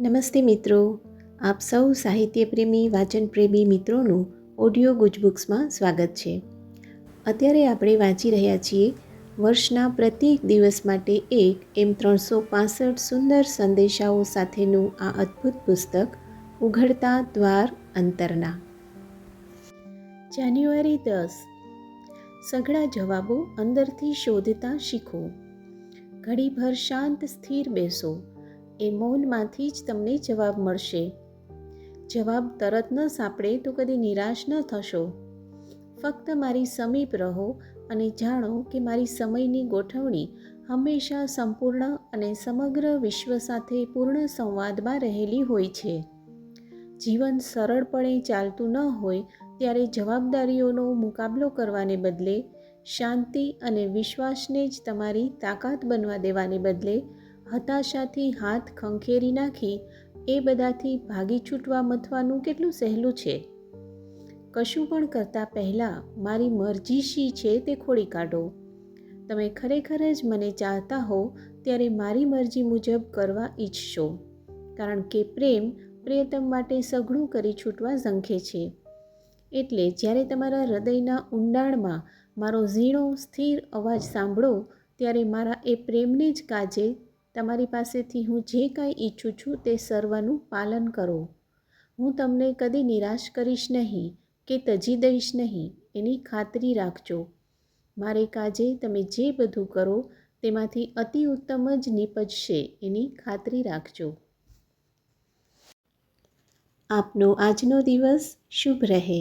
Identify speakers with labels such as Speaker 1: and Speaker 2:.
Speaker 1: નમસ્તે મિત્રો. આપ સૌ સાહિત્યપ્રેમી, વાચનપ્રેમી મિત્રોનું ઓડિયો ગુજબુક્સમાં સ્વાગત છે. અત્યારે આપણે વાંચી રહ્યા છીએ વર્ષના પ્રત્યેક દિવસ માટે એક એમ ત્રણસો પાસઠ સુંદર સંદેશાઓ સાથેનું આ અદ્ભુત પુસ્તક, ઉઘડતા દ્વાર અંતરના. જાન્યુઆરી દસ. સઘળા જવાબો અંદરથી શોધતા શીખો. ઘડીભર શાંત સ્થિર બેસો. એ મૌનમાંથી જ તમને જવાબ મળશે. જવાબ તરત ન સાંપડે તો કદી નિરાશ ન થશો. ફક્ત મારી સમીપ રહો અને જાણો કે મારી સમયની ગોઠવણી હંમેશા સંપૂર્ણ અને સમગ્ર વિશ્વ સાથે પૂર્ણ સંવાદમાં રહેલી હોય છે. જીવન સરળપણે ચાલતું ન હોય ત્યારે જવાબદારીઓનો મુકાબલો કરવાને બદલે, શાંતિ અને વિશ્વાસને જ તમારી તાકાત બનવા દેવાને બદલે હતાશાથી હાથ ખંખેરી નાખી એ બધાથી ભાગી છૂટવા મથવાનું કેટલું સહેલું છે? કશું પણ કરતાં પહેલાં મારી મરજી શી છે તે ખોડી કાઢો. તમે ખરેખર જ મને ચાહતા હો ત્યારે મારી મરજી મુજબ કરવા ઈચ્છશો. કારણ કે પ્રેમ પ્રિયતમ માટે સઘળું કરી છૂટવા ઝંખે છે. એટલે જ્યારે તમારા હૃદયના ઊંડાણમાં મારો ઝીણો, સ્થિર અવાજ સાંભળો, ત્યારે મારા એ પ્રેમને જ કાજે તમારી પાસેથી હું જે કાંઈ ઈચ્છું છું તે સર્વનું પાલન કરો. હું તમને કદી નિરાશ કરીશ નહીં કે તજી દઈશ નહીં, એની ખાતરી રાખજો. મારે કાજે તમે જે બધું કરો તેમાંથી અતિ ઉત્તમ જ નીપજશે, એની ખાતરી રાખજો. આપનો આજનો દિવસ શુભ રહે.